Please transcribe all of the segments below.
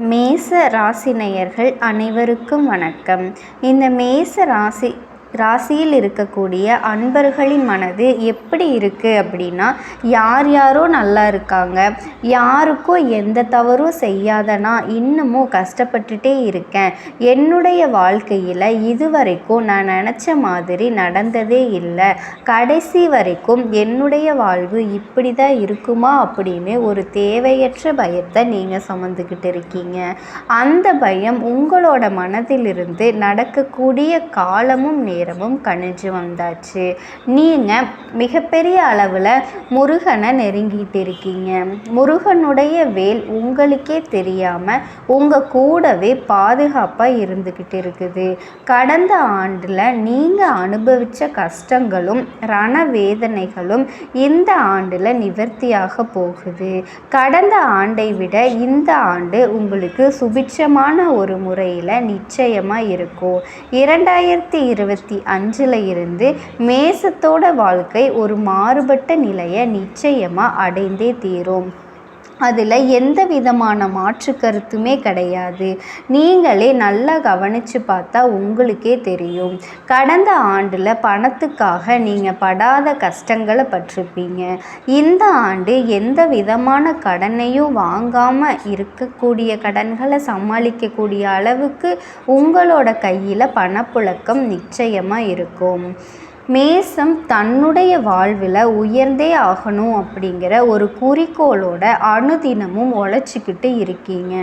மேச ராசினையர்கள் அனைவருக்கும் வணக்கம். இந்த மேச ராசி ராசியில் இருக்கக்கூடிய அன்பர்களின் மனது எப்படி இருக்குது அப்படின்னா யார் யாரோ நல்லா இருக்காங்க யாருக்கும் எந்த தவறும் செய்யாதனா இன்னமும் கஷ்டப்பட்டுட்டே இருக்கேன். என்னுடைய வாழ்க்கையில் இதுவரைக்கும் நான் நினச்ச மாதிரி நடந்ததே இல்லை. கடைசி வரைக்கும் என்னுடைய வாழ்வு இப்படி தான் இருக்குமா அப்படின்னு ஒரு தேவையற்ற பயத்தை நீங்கள் சுமந்துக்கிட்டு இருக்கீங்க. அந்த பயம் உங்களோட மனதிலிருந்து நடக்கக்கூடிய காலமும் நேரமும் கணிஞ்சு வந்தாச்சு. நீங்கள் மிகப்பெரிய அளவில் முருகனை நெருங்கிட்டு இருக்கீங்க முருகனுடைய வேல் உங்களுக்கே தெரியாமல் உங்கள் கூடவே பாதுகாப்பாக இருந்துக்கிட்டு இருக்குது கடந்த ஆண்டில் நீங்கள் அனுபவித்த கஷ்டங்களும் ரணவேதனைகளும் இந்த ஆண்டில் நிவர்த்தியாக போகுது. கடந்த ஆண்டை விட இந்த ஆண்டு உங்களுக்கு சுபிட்சமான ஒரு முறையில் நிச்சயமாக இருக்கும். இரண்டாயிரத்தி இருபத்தி அஞ்சில் இருந்து மேசத்தோட வாழ்க்கை ஒரு மாறுபட்ட நிலையை நிச்சயமாக அடைந்தே தீரும். அதில் எந்த விதமான மாற்று கருத்துமே கிடையாது. நீங்களே நல்லா கவனித்து பார்த்தா உங்களுக்கே தெரியும். கடந்த ஆண்டில் பணத்துக்காக நீங்கள் படாத கஷ்டங்களை பட்டிருப்பீங்க. இந்த ஆண்டு எந்த விதமான கடனையும் வாங்காமல் இருக்கக்கூடிய கடன்களை சமாளிக்கக்கூடிய அளவுக்கு உங்களோட கையில் பணப்புழக்கம் நிச்சயமாக இருக்கும். மேசம் தன்னுடைய வாழ்வில் உயர்ந்தே ஆகணும் அப்படிங்கிற ஒரு குறிக்கோளோட அனுதினமும் உழைச்சிக்கிட்டு இருக்கீங்க.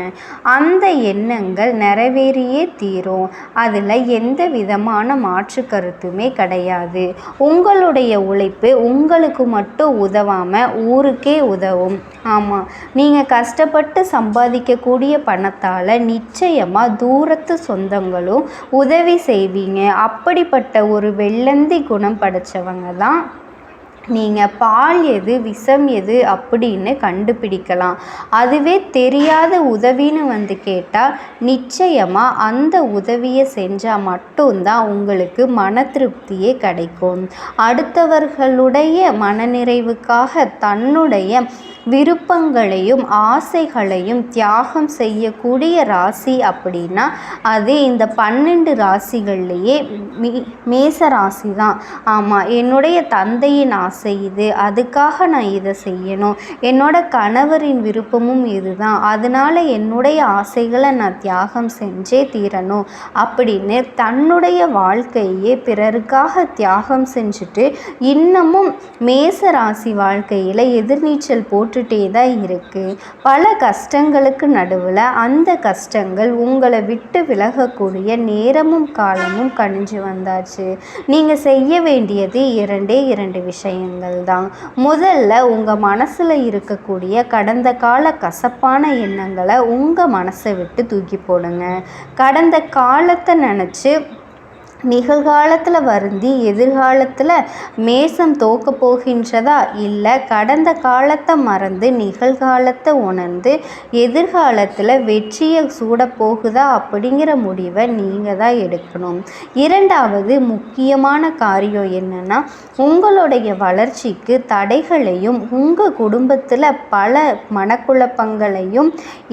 அந்த எண்ணங்கள் நிறைவேறியே தீரும். அதில் எந்த விதமான மாற்று கருத்துமே கிடையாது. உங்களுடைய உழைப்பு உங்களுக்கு மட்டும் உதவாமல் ஊருக்கே உதவும். ஆமாம் நீங்கள் கஷ்டப்பட்டு சம்பாதிக்கக்கூடிய பணத்தால் நிச்சயமாக தூரத்து சொந்தங்களும் உதவி செய்வீங்க. அப்படிப்பட்ட ஒரு வெள்ளந்தி குணம் குணம் படைத்தவங்க தான் நீங்கள் பால் எது விஷம் எது அப்படின்னு கண்டுபிடிக்கலாம். அதுவே தெரியாத உதவின்னு வந்து கேட்டால் நிச்சயமாக அந்த உதவியை செஞ்சால் மட்டும்தான் உங்களுக்கு மன திருப்தியே கிடைக்கும். அடுத்தவர்களுடைய மனநிறைவுக்காக தன்னுடைய விருப்பங்களையும் ஆசைகளையும் தியாகம் செய்யக்கூடிய ராசி அப்படின்னா அது இந்த பன்னெண்டு ராசிகள்லேயே மீ மேச ராசி தான் ஆமாம் என்னுடைய தந்தையின் ஆசை இது அதுக்காக நான் இதை செய்யணும். என்னோட கணவரின் விருப்பமும் இதுதான். அதனால் என்னுடைய ஆசைகளை நான் தியாகம் செஞ்சே தீரணும் அப்படின்னு தன்னுடைய வாழ்க்கையே பிறருக்காக தியாகம் செஞ்சுட்டு இன்னமும் மேச ராசி வாழ்க்கையில் எதிர்நீச்சல் போட்டுகிட்டே தான் இருக்குது பல கஷ்டங்களுக்கு நடுவில் அந்த கஷ்டங்கள் உங்களை விட்டு விலகக்கூடிய நேரமும் காலமும் கணிஞ்சு வந்தாச்சு. நீங்கள் செய்ய வேண்டியது இரண்டே இரண்டு விஷயம் விஷயங்கள் தான். முதல்ல உங்கள் மனசில் இருக்கக்கூடிய கடந்த கால கசப்பான எண்ணங்களை உங்கள் மனசை விட்டு தூக்கி போடுங்க. கடந்த காலத்தை நினச்சி நிகழ்காலத்தில் வருந்தி எதிர்காலத்தில் மேசம் தோக்க போகின்றதா இல்லை கடந்த காலத்தை மறந்து நிகழ்காலத்தை உணர்ந்து எதிர்காலத்தில் வெற்றியை சூட போகுதா அப்படிங்கிற முடிவை நீங்கள் தான் எடுக்கணும். இரண்டாவது முக்கியமான காரியம் என்னென்னா உங்களுடைய வளர்ச்சிக்கு தடைகளையும் உங்கள் குடும்பத்தில் பல மனக்குழப்பங்களையும்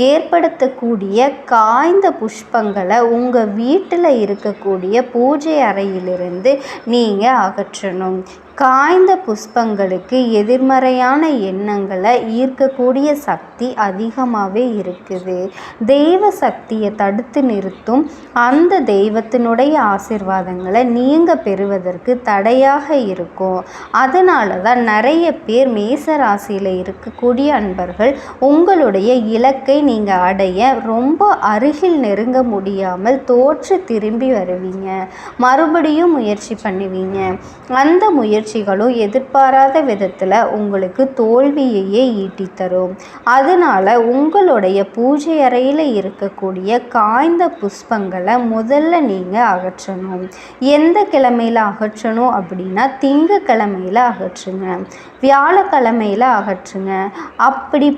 ஏற்படுத்தக்கூடிய காய்ந்த புஷ்பங்களை உங்கள் வீட்டில் இருக்கக்கூடிய பூஜை பூஜை அறையிலிருந்து நீங்கள் அகற்றணும். காய்ந்த புஷ்பங்களுக்கு எதிர்மறையான எண்ணங்களை ஈர்க்கக்கூடிய சக்தி அதிகமாகவே இருக்குது. தெய்வ சக்தியை தடுத்து நிறுத்தும் அந்த தெய்வத்தினுடைய ஆசிர்வாதங்களை நீங்கள் பெறுவதற்கு தடையாக இருக்கும். அதனால தான் நிறைய பேர் மேச ராசியில் இருக்கக்கூடிய அன்பர்கள் உங்களுடைய இலக்கை நீங்கள் அடைய ரொம்ப அருகில் நெருங்க முடியாமல் தோற்று திரும்பி வருவீங்க. மறுபடியும் முயற்சி பண்ணுவீங்க. அந்த முயற்சி முயற்சிகளும் எதிர்பாராத விதத்தில் உங்களுக்கு தோல்வியையே ஈட்டி தரும் அதனால் உங்களுடைய பூஜை அறையில் இருக்கக்கூடிய காய்ந்த புஷ்பங்களை முதல்ல நீங்கள் அகற்றணும். எந்த கிழமையில் அகற்றணும் அப்படின்னா திங்கக்கிழமையில் அகற்றுங்க. வியாழக்கிழமையில் அகற்றுங்க. அப்படி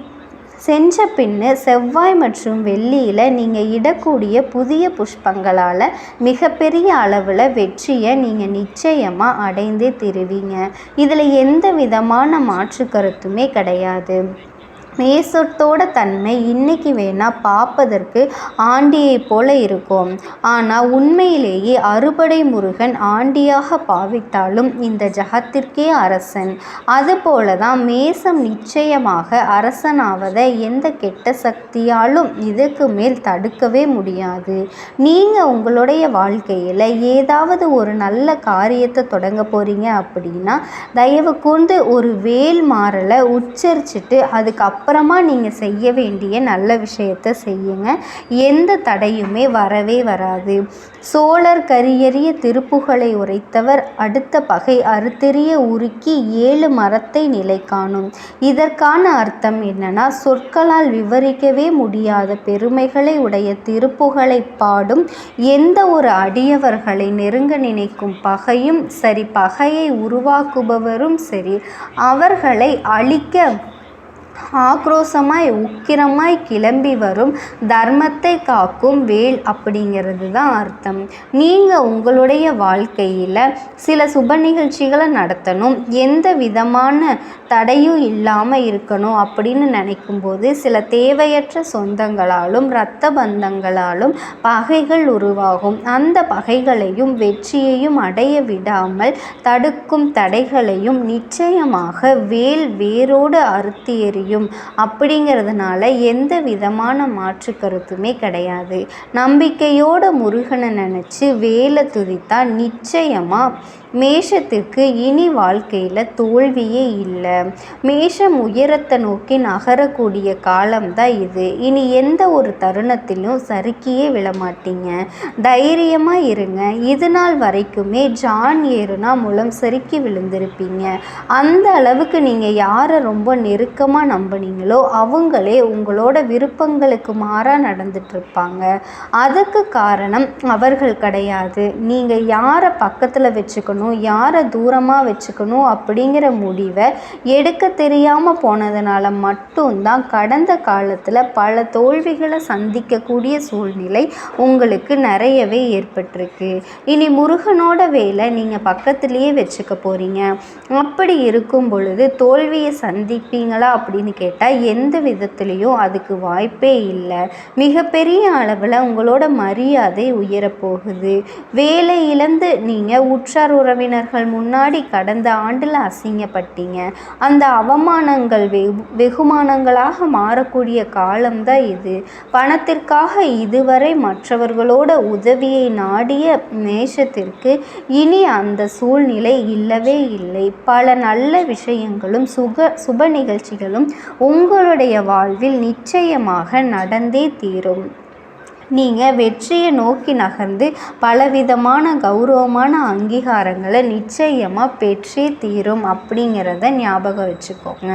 செஞ்ச பின்னு செவ்வாய் மற்றும் வெள்ளியில் நீங்கள் இடக்கூடிய புதிய புஷ்பங்களால் மிகப்பெரிய அளவில் வெற்றியை நீங்கள் நிச்சயமாக அடைந்தே திருவீங்க. இதில் எந்த விதமான மாற்று கருத்துமே கிடையாது. நேசத்தோட தன்மை இன்னைக்கு வேணால் பார்ப்பதற்கு ஆண்டியை போல இருக்கும். ஆனால் உண்மையிலேயே அறுபடை முருகன் ஆண்டியாக பாவித்தாலும் இந்த ஜகத்திற்கே அரசன். அதுபோல தான் மேசம் நிச்சயமாக அரசனாவதை எந்த கெட்ட சக்தியாலும் இதுக்கு மேல் தடுக்கவே முடியாது. நீங்கள் உங்களுடைய வாழ்க்கையில் ஏதாவது ஒரு நல்ல காரியத்தை தொடங்க போகிறீங்க அப்படின்னா தயவு கூர்ந்து ஒரு வேல் மாறலை உச்சரிச்சுட்டு அதுக்கப்புறம் அப்புறமா நீங்கள் செய்ய வேண்டிய நல்ல விஷயத்த செய்யுங்க. எந்த தடையுமே வரவே வராது. சோழர் கரியறிய திருப்புகளை உரைத்தவர் அடுத்த பகை அறுத்தெறிய உருக்கி ஏழு மரத்தை நிலை காணும். இதற்கான அர்த்தம் என்னன்னா சொற்களால் விவரிக்கவே முடியாத பெருமைகளை உடைய திருப்புகளை பாடும் எந்த ஒரு அடியவர்களை நெருங்க நினைக்கும் பகையும் சரி பகையை உருவாக்குபவரும் சரி அவர்களை அழிக்க ஆக்ரோஷமாய் உக்கிரமாய் கிளம்பி வரும் தர்மத்தை காக்கும் வேல் அப்படிங்கிறது தான் அர்த்தம். நீங்கள் உங்களுடைய வாழ்க்கையில் சில சுப நிகழ்ச்சிகளை நடத்தணும். எந்த விதமான தடையும் இல்லாமல் இருக்கணும் அப்படின்னு நினைக்கும்போது சில தேவையற்ற சொந்தங்களாலும் இரத்த பந்தங்களாலும் பகைகள் உருவாகும். அந்த பகைகளையும் வெற்றியையும் அடைய விடாமல் தடுக்கும் தடைகளையும் நிச்சயமாக வேல் வேரோடு அறுத்தி எறியும் அப்படிங்கிறதுனால எந்த விதமான மாற்று கருத்துமே கிடையாது. நம்பிக்கையோட முருகனை நினச்சி வேலை துதித்தா நிச்சயமாக மேஷத்திற்கு இனி வாழ்க்கையில் தோல்வியே இல்லை. மேஷம் உயரத்தை நோக்கி நகரக்கூடிய காலம்தான் இது. இனி எந்த ஒரு தருணத்திலும் சறுக்கியே விழமாட்டீங்க. தைரியமாக இருங்க. இது நாள் வரைக்குமே ஜான் ஏறுனா மூலம் சறுக்கி விழுந்திருப்பீங்க. அந்த அளவுக்கு நீங்கள் யாரை ரொம்ப நெருக்கமாக நம்பினீங்களோ அவங்களே உங்களோட விருப்பங்களுக்கு மாறாக நடந்துட்டுருப்பாங்க. அதுக்கு காரணம் அவர்கள் கிடையாது. நீங்கள் யாரை பக்கத்தில் வச்சுக்கணும் வச்சுக்கணும் யாரை தூரமாக வச்சுக்கணும் அப்படிங்கிற முடிவை எடுக்க தெரியாமல் போனதுனால மட்டும்தான் கடந்த காலத்தில் பல தோல்விகளை சந்திக்கக்கூடிய சூழ்நிலை உங்களுக்கு நிறையவே ஏற்பட்டிருக்கு. இனி முருகனோட வேலை நீங்கள் பக்கத்துலேயே வச்சுக்க போகிறீங்க அப்படி இருக்கும் பொழுது தோல்வியை சந்திப்பீங்களா அப்படின்னு கேட்டால் எந்த விதத்துலேயும் அதுக்கு வாய்ப்பே இல்லை. மிகப்பெரிய அளவில் உங்களோட மரியாதை உயரப்போகுது. வேலை இழந்து நீங்கள் உற்றார் உறவினர்கள் முன்னாடி கடந்த ஆண்டில் அசிங்கப்பட்டீங்க. அந்த அவமானங்கள் வெகு வெகுமானங்களாக மாறக்கூடிய காலம்தான் இது. பணத்திற்காக இதுவரை மற்றவர்களோட உதவியை நாடிய நேசத்திற்கு இனி அந்த சூழ்நிலை இல்லவே இல்லை. பல நல்ல விஷயங்களும் சுக சுப நிகழ்ச்சிகளும் உங்களுடைய வாழ்வில் நிச்சயமாக நடந்தே தீரும். நீங்கள் வெற்றியை நோக்கி நகர்ந்து பலவிதமான கௌரவமான அங்கீகாரங்களை நிச்சயமாக பெற்றே தீரும் அப்படிங்கிறத ஞாபகம் வச்சுக்கோங்க.